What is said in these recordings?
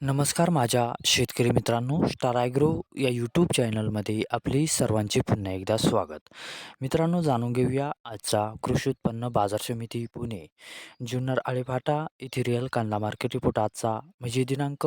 नमस्कार माझ्या शेतकरी मित्रांनो स्टार ॲग्रो या यूट्यूब चॅनलमध्ये आपले सर्वांचे पुन्हा एकदा स्वागत. मित्रांनो जाणून घेऊया आजचा कृषी उत्पन्न बाजार समिती पुणे जुन्नर आळेफाटा येथे रिअल कांदा मार्केट रिपोर्ट आजचा म्हणजे दिनांक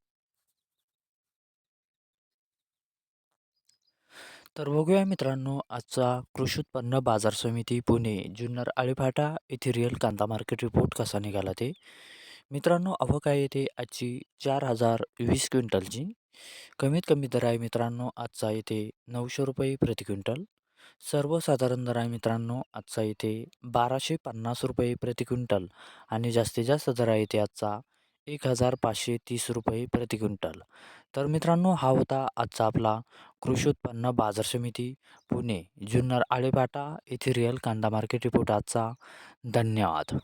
तर बघूया मित्रांनो आजचा कृषी उत्पन्न बाजार समिती पुणे जुन्नर आळीफाटा येथे रिअल कांदा मार्केट रिपोर्ट कसा निघाला ते. मित्रांनो आवक आहे येथे आजची चार हजार वीस क्विंटलची. कमीत कमी दर आहे मित्रांनो आजचा येथे नऊशे रुपये प्रति क्विंटल. सर्वसाधारण दर आहे मित्रांनो आजचा येथे बाराशे पन्नास रुपये प्रति क्विंटल. आणि जास्तीत जास्त दर आहे येथे आजचा एक हजार पाचशे तीस रुपये प्रति क्विंटल. तर मित्रांनो हा होता आजचा आपला कृषी उत्पन्न बाजार समिती पुणे जुन्नर आळेपाटा येथे रिअल कांदा मार्केट रिपोर्ट आजचा. धन्यवाद.